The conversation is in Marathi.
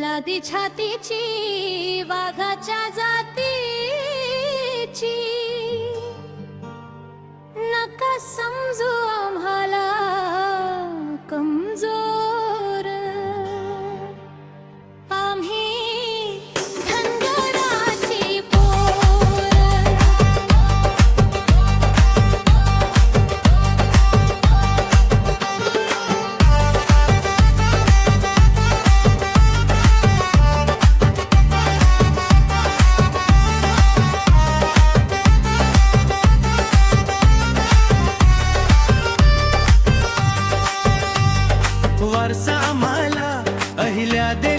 पोलादी छातीची वाघाच्या जाती. पाहिल्या